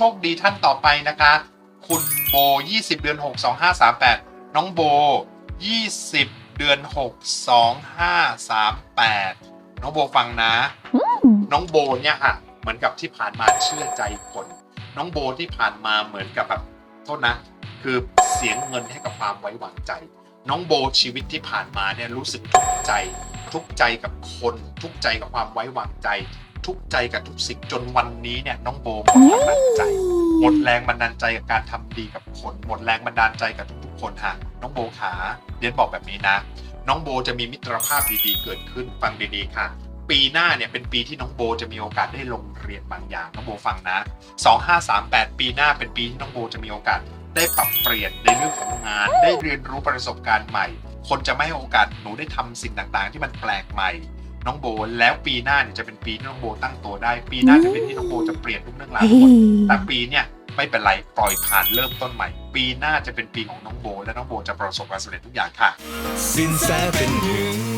โชคดีท่านต่อไปนะคะ คุณโบ 20 เดือน 6 2538 น้องโบ 20 เดือน 6 2538 น้องโบฟังนะ น้องโบเนี่ยค่ะเหมือนกับที่ผ่านมาเชื่อใจคน น้องโบที่ผ่านมาเหมือนกับแบบโทษนะ คือเสียงเงินให้กับความไว้วางใจ น้องโบชีวิตที่ผ่านมาเนี่ยรู้สึกทุกข์ใจ ทุกข์ใจกับคน ทุกข์ใจกับความไว้วางใจ ทุกข์ใจกับทุกสิ่งจนวันนี้เนี่ยน้องโบหมดกำลังใจ หมดแรงบันดาลใจกับการทำดีกับคนหมดแรงบันดาลใจกับทุกๆคนฮะน้องโบขาเรียนบอกแบบนี้นะ น้องโบจะมีมิตรภาพดีๆเกิดขึ้นฟังดีๆค่ะ ปีหน้าเนี่ยเป็นปีที่น้องโบจะมีโอกาสได้ลงเรียนบางอย่างน้องโบฟังนะ2538 ปีหน้าเป็นปีที่น้องโบจะมีโอกาสได้ปรับเปลี่ยนในเรื่องของงาน ได้เรียนรู้ประสบการณ์ใหม่ คนจะไม่ให้โอกาสหนูได้ทำสิ่งต่างๆ ที่มันแปลกใหม่ น้องโบแล้วปีหน้าเนี่ยจะเป็นปีที่น้องโบตั้งตัวได้ ปีหน้าจะเป็นที่น้องโบจะเปลี่ยนทุกเรื่องราวทั้งหมดแต่ปีเนี่ยไม่เป็นไรปล่อยผ่านเริ่มต้นใหม่ ปีหน้าจะเป็นปีของน้องโบ และน้องโบจะประสบความสำเร็จทุกอย่างค่ะสินแสเป็นหนึ่ง